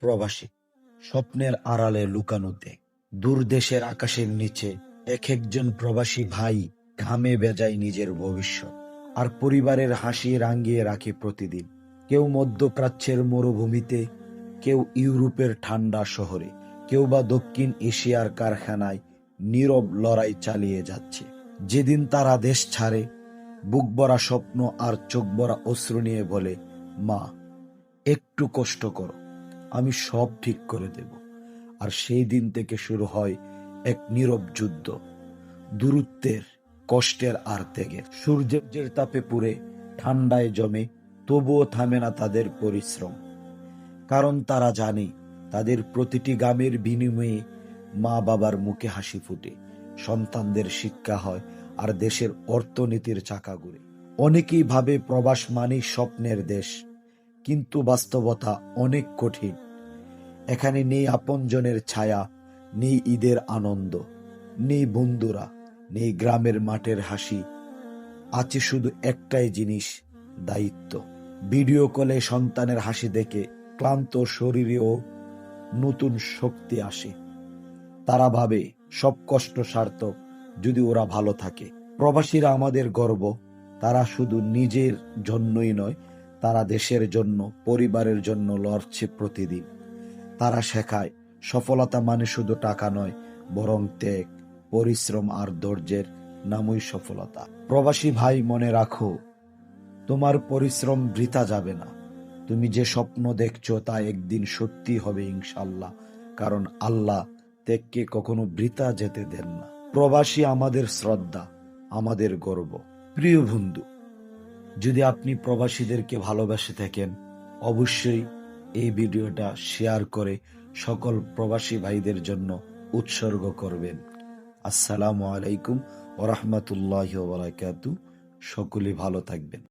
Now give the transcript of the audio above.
প্রবাসী। স্বপ্নের আড়ালে লুকানোতে, দূর দেশের আকাশের নিচে এক একজন প্রবাসী ভাই ঘামে বেজায় নিজের ভবিষ্যৎ আর পরিবারের হাসি রাঙিয়ে রাখে প্রতিদিন। কেউ মধ্যপ্রাচ্যের মরুভূমিতে, কেউ ইউরোপের ঠান্ডা শহরে, কেউ বা দক্ষিণ এশিয়ার কারখানায় নীরব লড়াই চালিয়ে যাচ্ছে। যেদিন তারা দেশ ছাড়ে, বুক ভরা স্বপ্ন আর চোখ ভরা অশ্রু নিয়ে বলে, মা, একটু কষ্ট করো। আমি সব ঠিক করে দেব। আর সেই দিন থেকে শুরু হয় এক নীরব যুদ্ধ। দূরত্বের, কষ্টের আর ত্যাগের। সূর্যের তাপে পুড়ে, ঠান্ডায় জমে, তবুও থামে না তাদের পরিশ্রম। কারণ তারা জানে, তাদের প্রতিটি গামের বিনিময়ে মা বাবার মুখে হাসি ফুটে। সন্তানদের শিক্ষা হয় আর দেশের অর্থনীতির চাকা ঘুরে। অনেকেই ভাবে প্রবাস মানেই স্বপ্নের দেশ। কিন্তু বাস্তবতা অনেক কঠিন। এখানে নেই আপনজনের ছায়া, নেই ঈদের আনন্দ, নেই বন্ধুরা, নেই গ্রামের মাঠের হাসি। আছে শুধু একটাই জিনিস, দায়িত্ব। ভিডিও কলে সন্তানের হাসি দেখে ক্লান্ত শরীরেও নতুন শক্তি আসে। তারা ভাবে, সব কষ্ট সার্থক, যদি ওরা ভালো থাকে। প্রবাসীরা আমাদের গর্ব, তারা শুধু নিজের জন্যই নয় তারা দেশের জন্য, পরিবারের জন্য লড়ছে প্রতিদিন। তারা শেখায়, সফলতা মানে শুধু টাকা নয়, বরং ত্যাগ, পরিশ্রম আর ধৈর্যের নামই সফলতা। প্রবাসী ভাই, মনে রাখো, তোমার পরিশ্রম বৃথা যাবে না। তুমি যে স্বপ্ন দেখছ তা একদিন সত্যি হবে ইনশাল্লাহ কারণ আল্লাহ ত্যাগকে কখনো বৃথা যেতে দেন না। প্রবাসী আমাদের শ্রদ্ধা, আমাদের গর্ব। প্রিয় বন্ধু যদি আপনি প্রবাসীদেরকে ভালোবাসে থাকেন, অবশ্যই এই ভিডিওটা শেয়ার করে সকল প্রবাসী ভাইদের জন্য উৎসর্গ করবেন। আসসালামু আলাইকুম ওরহমতুল্লাহ বারাকাতু। সকলে ভালো থাকবেন।